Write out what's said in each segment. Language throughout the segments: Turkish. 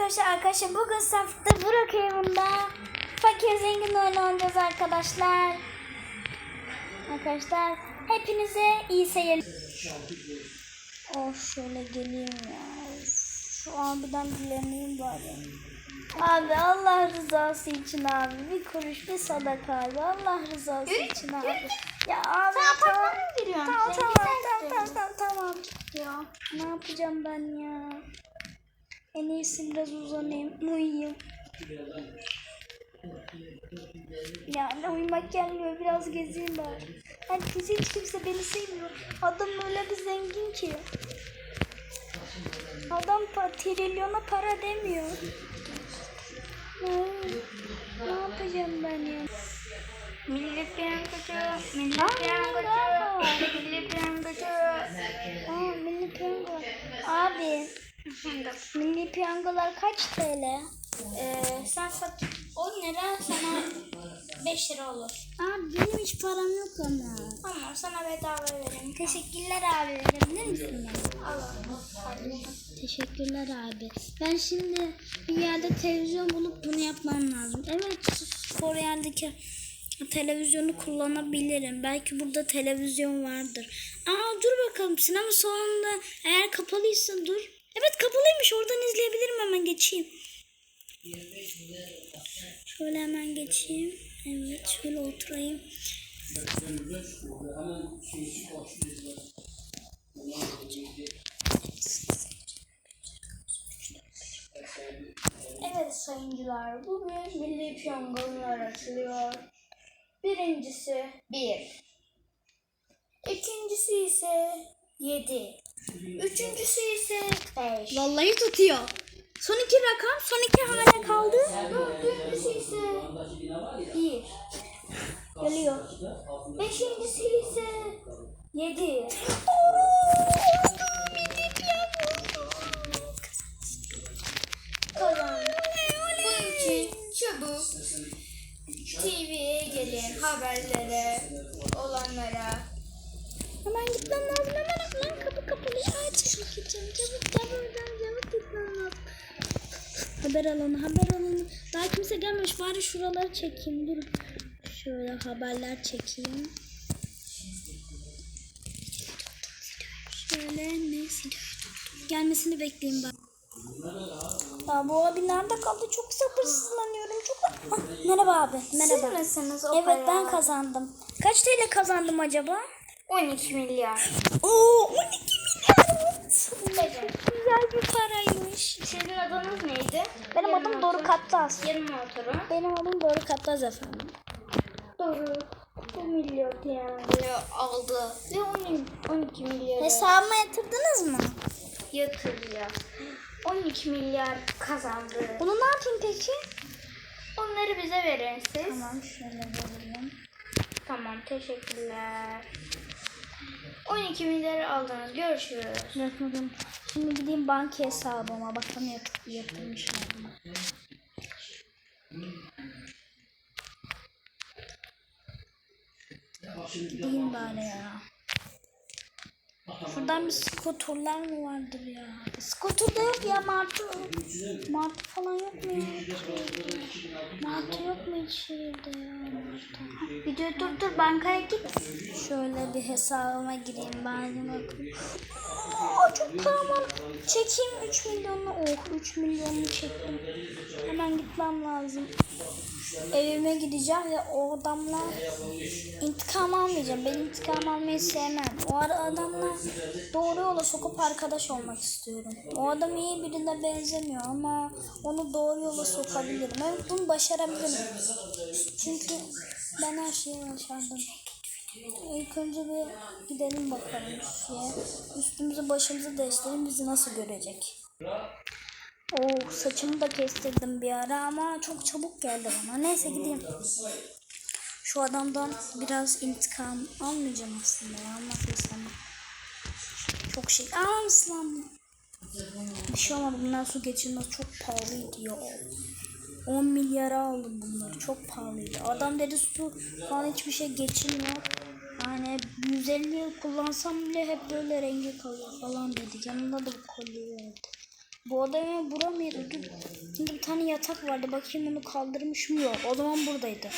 arkadaşlar arkadaşlar bugün safta Burak evinde fakir zengin oyunu oynayacağız arkadaşlar. Arkadaşlar hepinize iyi seyirler. Of şöyle geleyim ya. Şu abiden dileneyim bari. Abi Allah rızası için abi bir kuruş bir sadaka abi Allah rızası Yürü, için yürü abi. git. Ya abi Sen tamam. Tamam tamam tamam tamam tamam. Ya ne yapacağım ben ya? En iyisi biraz uzanayım, uyuyayım. Yani uyumak gelmiyor, biraz gezeyim bari. Herkes hiç kimse beni sevmiyor. Adam öyle bir zengin ki. Adam pa trilyona para demiyor. Ne, ne yapacağım ben ya? Milli piyangocu, milli Aa, piyangocu, milli piyangocu. Aa, milli piyango. Abi, milli piyangolar kaç TL? Ee, sen sat 10 lira sana 5 lira olur. Abi benim hiç param yok ama. Tamam sana bedava vereyim. Teşekkürler abi. Verebilir misin bana? Al. Teşekkürler abi. Ben şimdi bir yerde televizyon bulup bunu yapmam lazım. Evet spor yerdeki televizyonu kullanabilirim. Belki burada televizyon vardır. Aa dur bakalım sinema salonunda eğer kapalıysa dur. Evet kapalıymış oradan izleyebilirim hemen geçeyim. Şöyle hemen geçeyim. Evet şöyle oturayım. Evet sayıncılar bugün milli piyangolar açılıyor. Birincisi 1. İkincisi ise 7. Üçüncüsü ise 5. Vallahi tutuyor. Son iki rakam son iki hane kaldı. Dördüncüsü ise 1. Geliyor. Beşincisi ise 7. Kazan. Bunun için çabuk TV'ye gelin haberlere olanlara. Hemen gitmem lazım. Hemen hemen kapı kapalı. Çabuk gideceğim. Çabuk buradan. Çabuk gitmem lazım. Haber alanı haber alanı. Daha kimse gelmemiş. Bari şuraları çekeyim. Dur. Şöyle haberler çekeyim. Şöyle neyse. Gelmesini bekleyeyim ben. Ya bu abi nerede kaldı? Çok sabırsızlanıyorum. Çok... Ah, merhaba abi. Merhaba. Siz misiniz o Evet ben kazandım. Kaç TL kazandım acaba? 12 milyar. Oo 12 milyar. Evet. Güzel bir paraymış. Sizin adınız neydi? Benim Yarım adım Doruk. Atlas. Yarım oturun. Benim adım Doruk Atlas efendim. Doruk bu milyon piyangoyu aldı ve 12, 12 milyar Hesabıma yatırdınız mı? yatırıyor. 12 milyar kazandı. Bunu ne yapayım peki? Onları bize verin siz. Tamam şöyle vereyim. Tamam teşekkürler. 12 milyar aldınız. Görüşürüz. Yatırdım. Şimdi gideyim banka hesabıma bakalım yatır, yatırmışım mı? Değil bari ya. Şuradan bir skoturlar mı vardır ya? Skotur da yok ya martı. Martı falan yok mu ya? Martı yok mu hiç şehirde ya? Video dur dur bankaya git. Şöyle bir hesabıma gireyim ben bakayım. Aa, çok param var. Çekeyim 3 milyonunu. Oh 3 milyonunu çektim. Hemen gitmem lazım. Evime gideceğim ve o adamla intikam almayacağım. Ben intikam almayı sevmem. O ara adamla doğru yola sokup arkadaş olmak istiyorum. O adam iyi birine benzemiyor ama onu doğru yola sokabilirim. Evet bunu başarabilirim. Çünkü ben her şeyi başardım. İlk önce bir gidelim bakalım şeye. Üstümüzü başımızı değiştirelim bizi nasıl görecek. Oh saçımı da kestirdim bir ara ama çok çabuk geldi bana. Neyse gideyim. Şu adamdan biraz intikam almayacağım aslında. Almak istemem. Çok şey. Aa ıslandım. Bir şey olmadı. Bundan su geçirmez çok pahalıydı ya. 10 milyara aldım bunları. Çok pahalıydı. Adam dedi su falan hiçbir şey geçirmiyor. Yani 150 yıl kullansam bile hep böyle rengi kalıyor falan dedi. Yanında da bu kolye verdi. Bu odaya bura mıydı? Dur. Şimdi bir tane yatak vardı. Bakayım onu kaldırmış mı? Yok. O zaman buradaydı.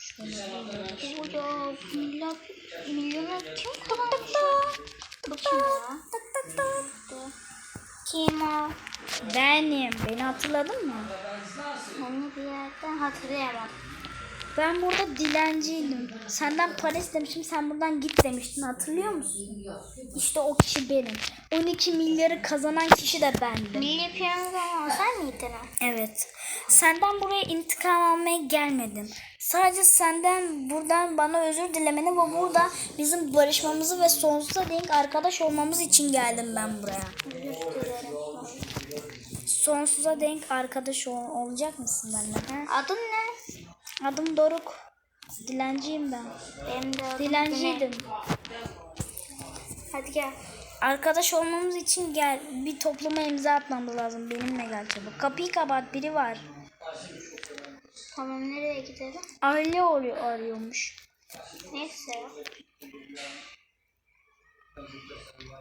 Bu ya milyon milyonu kim kazandı? Bu kim ya? Kim o? Benim. Beni hatırladın mı? Onu bir yerden hatırlayamam. Ben burada dilenciydim. Senden para istemiştim. Sen buradan git demiştin. Hatırlıyor musun? İşte o kişi benim. 12 milyarı kazanan kişi de bendim. Milli piyango sen miydin? Evet. Senden buraya intikam almaya gelmedim. Sadece senden buradan bana özür dilemeni ve burada bizim barışmamızı ve sonsuza dek arkadaş olmamız için geldim ben buraya. Özür dilerim. Sonsuza denk arkadaş ol- olacak mısın benimle? ha? Adın ne? Adım Doruk. Dilenciyim ben. Benim de adım Dilenciydim. Güney. Hadi gel. Arkadaş olmamız için gel. Bir topluma imza atmamız lazım. Benimle gel çabuk. Kapıyı kapat biri var. Tamam nereye gidelim? Aile arıyor, arıyormuş. Neyse.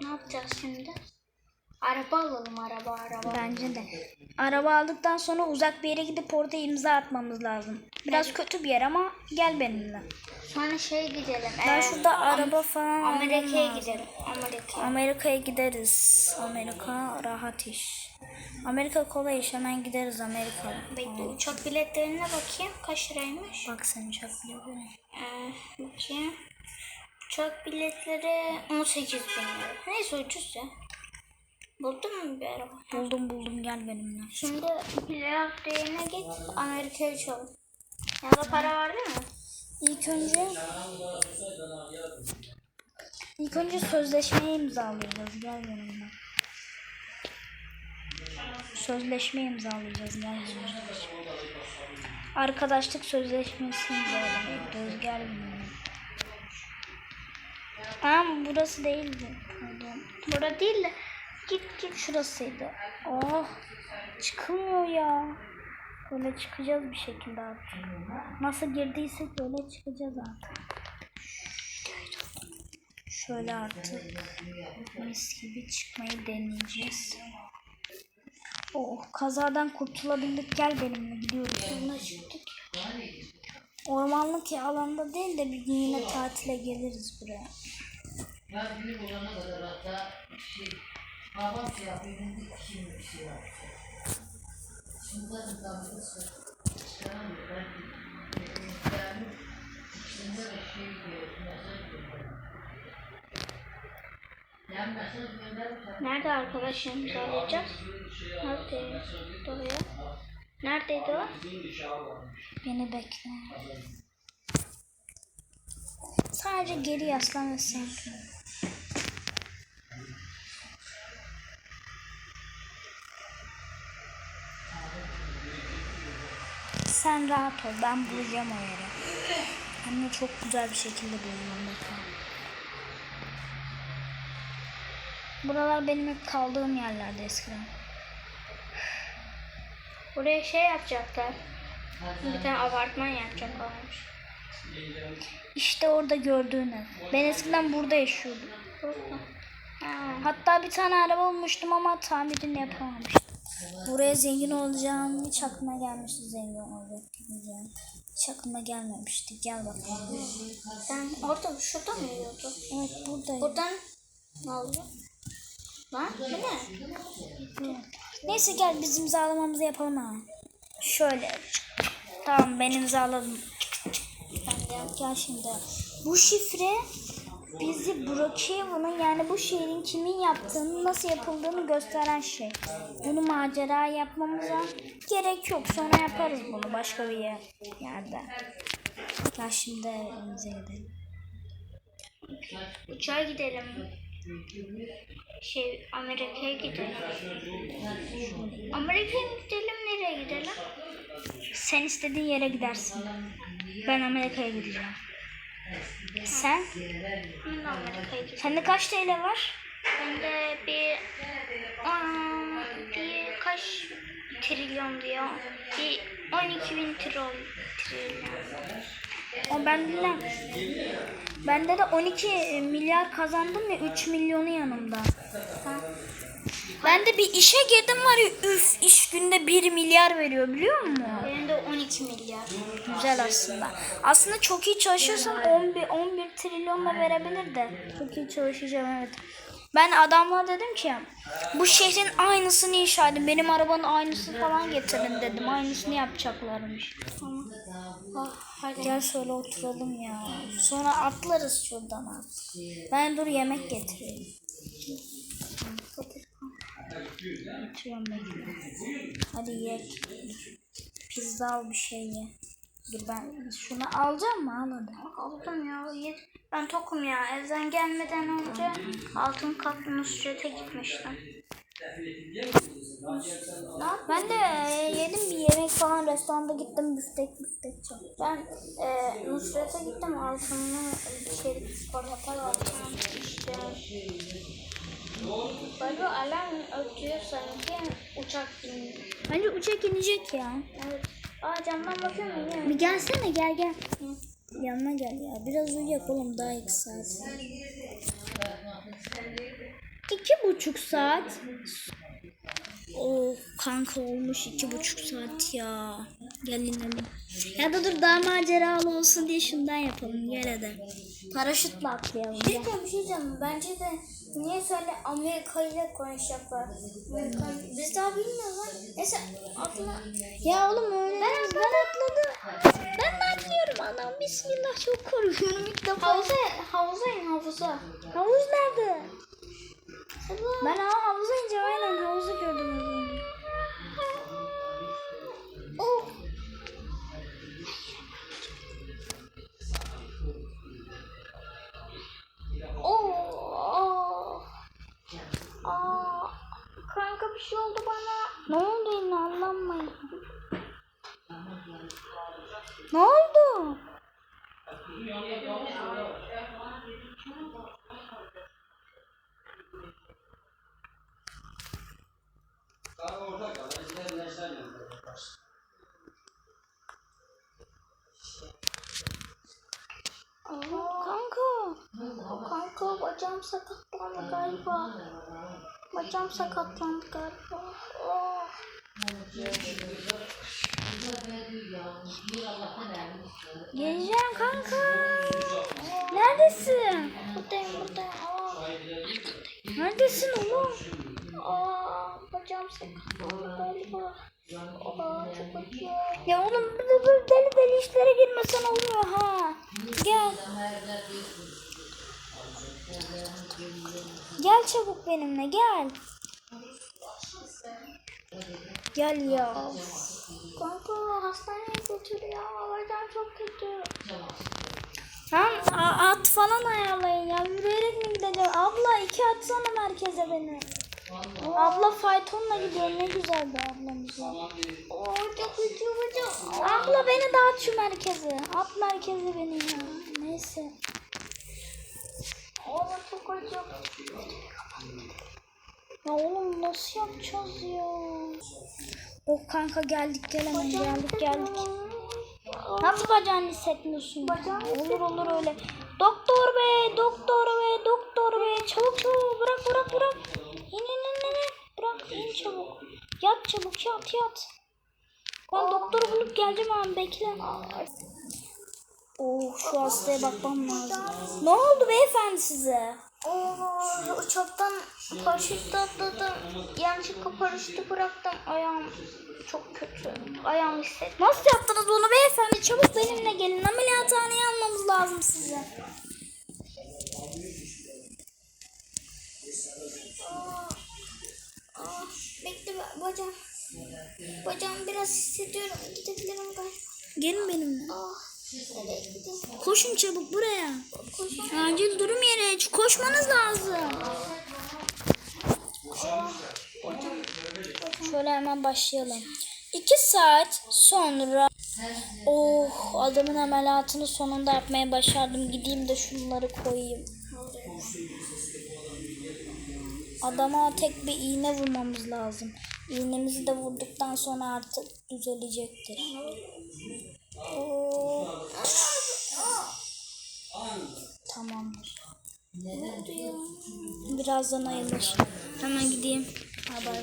Ne yapacağız şimdi? Araba alalım araba araba. Bence de. Araba aldıktan sonra uzak bir yere gidip orada imza atmamız lazım. Biraz kötü bir yer ama gel benimle. Sonra şey gidelim. Ben ee, şurada araba falan Amerika'ya gidelim. Amerika. Amerika'ya gideriz. Amerika rahat iş. Amerika kolay iş. Hemen gideriz Amerika. Bekle uçak biletlerine bakayım. Kaç liraymış? Bak sen uçak biletleri. Ee, bakayım. Uçak biletleri 18 bin lira. Neyse ucuz ya. Buldun mu bir araba? Buldum buldum gel benimle. Şimdi plak değerine git Amerika'ya uçalım. Yanında para var değil mi? İlk önce İlk önce sözleşmeyi imzalayacağız. Gel benimle. Sözleşme imzalayacağız. Benimle. Arkadaşlık sözleşmesi imzalayacağız. Gel benimle. Ama burası değildi. Pardon. Burada değil de Git git şurasıydı. Oh çıkılmıyor ya. Böyle çıkacağız bir şekilde artık. Nasıl girdiysek böyle çıkacağız artık. Şöyle artık mis gibi çıkmayı deneyeceğiz. Oh kazadan kurtulabildik. Gel benimle gidiyoruz. Buna çıktık. Ormanlık alanda değil de bir gün yine tatile geliriz buraya. Ya büyük olana kadar hatta şey, kahvaltı yapıyordum, bir kişinin bir şey var. Şimdi zaten kahvaltı çıkaramıyor. Ben yani içinde de şey diyor. Nerede arkadaşım söyleyeceğiz? Nerede? Doğuya. Neredeydi o? Beni bekle. Sadece geri yaslan ve sakin. ol. Sen rahat ol. Ben bulacağım o yeri. Hem de çok güzel bir şekilde bulacağım bakalım. Buralar benim hep kaldığım yerlerde eskiden. Buraya şey yapacaklar. Bir tane apartman yapacaklarmış. İşte orada gördüğün ev. Ben eskiden burada yaşıyordum. Ha. Hatta bir tane araba bulmuştum ama tamirini yapamamıştım. Buraya zengin olacağım hiç aklıma gelmişti zengin olacak diyeceğim. Hiç aklıma gelmemişti. Gel bakalım. Sen orada şurada mı yiyordun? Evet buradayım. Buradan ne oldu? Lan bu ne? Neyse gel biz imzalamamızı yapalım hemen. Şöyle. Tamam ben imzaladım. Yap- gel şimdi. Bu şifre bizi Brookhaven'ın yani bu şehrin kimin yaptığını nasıl yapıldığını gösteren şey. Bunu macera yapmamıza gerek yok. Sonra yaparız bunu başka bir yer, yerde. Gel şimdi evimize. Uçağa gidelim. Şey Amerika'ya gidelim. Amerika'ya gidelim nereye gidelim? Sen istediğin yere gidersin. Ben Amerika'ya gideceğim. Sen? Ben de Amerika'ya gidelim. Sende kaç TL var? Bende bir, aa, bir kaç trilyon diyor. Bir 12 bin trilyon. trilyon. O ben bilmem. Bende de 12 milyar kazandım ya 3 milyonu yanımda. Ha. Ben de bir işe girdim var ya üf iş günde 1 milyar veriyor biliyor musun? Benim de 12 milyar. Güzel aslında. Aslında çok iyi çalışırsam 11, 11 trilyonla verebilir de. Çok iyi çalışacağım evet. Ben adamla dedim ki bu şehrin aynısını inşa edin. Benim arabanın aynısını falan getirin dedim. Aynısını yapacaklarmış. Ah, hadi. Gel şöyle oturalım ya. Sonra atlarız şuradan at. Ben dur yemek getireyim. Hadi ye. Pizza al bir şey ye. Dur ben şunu alacağım mı? Al hadi. Aldım ya. Ben tokum ya. Evden gelmeden önce altın katlı Nusret'e gitmiştim. Ben de yedim bir yemek falan restoranda gittim büftek büftek çok. Ben e, Nusret'e gittim altınlı şey portakal aldım. İşte. Böyle alarm ötüyor sanki uçak iniyor. Bence uçak inecek ya. Evet. Aa camdan bakıyorum yine. Bir gelsene gel gel. Yanına gel ya. Biraz uyuyak oğlum daha iki saat. İki buçuk saat. Oh kanka olmuş iki buçuk saat ya. Gel inelim. Ya da dur daha maceralı olsun diye şundan yapalım. Gel hadi. Paraşütle atlayalım. Bir şey diyeceğim, bir şey. Bence de niye söyle Amerika ile konuşacaklar. Amerika, biz daha bilmiyoruz lan. Neyse aklına Ya oğlum öyle. Ben, ben atladım. Ben de atlıyorum anam. Bismillah çok korkuyorum ilk defa. havuza, havuza in havuza. Havuz nerede? Ben ha havuza ineceğim aynen havuzu gördüm kanka bir şey oldu bana. Ne oldu yine anlamayın. Ne oldu? Aa, kanka. Kanka bacağım sakatlandı galiba. Bacağım sakatlandı galiba. Oh. Geleceğim kanka. Neredesin? Buradayım buradayım. Aa, Neredesin oğlum? aa, bacağım sakatlandı galiba. Aa, çok acıyor. Ya oğlum böyle deli deli işlere girmesen oluyor ha. Gel. Gel çabuk benimle gel. Gel ya. Kanka hastaneye götür ya. Bacağım çok kötü. Tamam at falan ayarlayın ya. Yürüyerek mi gideceğim? Abla iki atsana merkeze beni. Abla faytonla gidiyor. Ne güzel be ablamız. Oo, çok acıyor bacağım. Abla beni dağıt şu merkeze. At merkeze beni ya. Neyse. Oo, çok acıyor. Ya oğlum nasıl yapacağız ya? Oh kanka geldik gel hemen geldik geldik. Nasıl bacağını hissetmiyorsun? Olur olur öyle. Doktor bey, doktor bey, doktor bey. Çabuk çabuk bırak bırak bırak. İn in in in. in. Bırak in çabuk. Yat çabuk yat yat. Ben doktoru bulup geleceğim abi bekle. Oh şu hastaya bakmam lazım. Ne oldu beyefendi size? Oo, uçaktan paraşütle atladım. Yanlışlıkla paraşütü bıraktım. Ayağım çok kötü. Ayağım hissettim. Nasıl yaptınız bunu beyefendi? Çabuk benimle gelin. Ameliyathaneye almamız lazım sizi. Aa, bekle ba- bacağım. Bacağım biraz hissediyorum. Gidebilirim galiba. Gelin benimle. Gideyim? Koşun çabuk buraya. Acil durum yeri. Ç- Koşmanız lazım. Şöyle hemen başlayalım. İki saat sonra Oh adamın ameliyatını sonunda yapmaya başardım. Gideyim de şunları koyayım. Adama tek bir iğne vurmamız lazım. İğnemizi de vurduktan sonra artık düzelecektir. Tamamdır. Birazdan ayılır. Hemen gideyim. haber?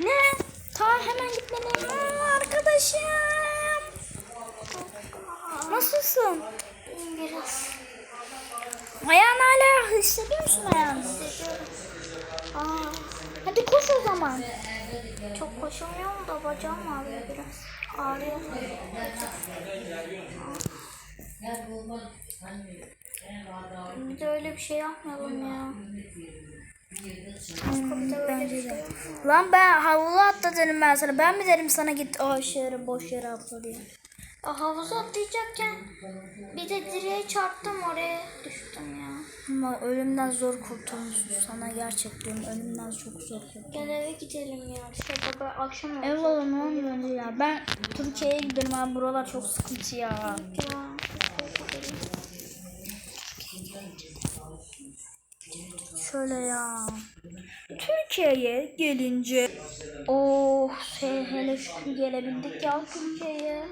Ne? Tamam hemen gitmeliyim. Aa, arkadaşım. Nasılsın? Biraz. Ayağın hala hissediyor musun ayağını? Hissediyorum. Aa, hadi koş o zaman. Çok koşamıyorum da bacağım ağrıyor biraz. Ağrıyor. Bir de öyle bir şey yapmayalım ya. Bence şey de. yapmayalım. Lan ben havlu atla dedim ben sana. Ben mi derim sana git o yere boş yere atla diye. Havuza atlayacakken bir de direğe çarptım oraya düştüm ya. Ama ölümden zor kurtulmuşsun sana gerçekten ölümden çok zor kurtuldum. Gel eve gidelim ya. Şurada böyle akşam oldu. Ev oluyor önce ya. Ben Türkiye'ye gidelim abi buralar çok sıkıntı ya. Ya. Şöyle ya. Türkiye'ye gelince Oh he, hele şükür gelebildik ya Türkiye'ye.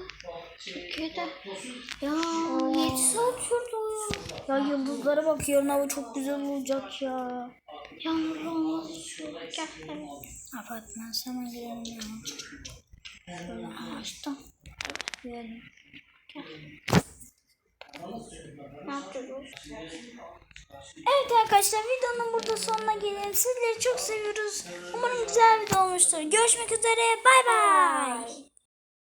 Türkiye'de. Ya 7 saat sürdü ya. Yıldızlara bak yarın hava çok güzel olacak ya. Yağmurlu olmaz. Gel. Apartman sana girelim ya. Şöyle açtım. Girelim. Evet arkadaşlar videonun burada sonuna gelelim. Sizleri çok seviyoruz. Umarım güzel bir video olmuştur. Görüşmek üzere. Bay bay.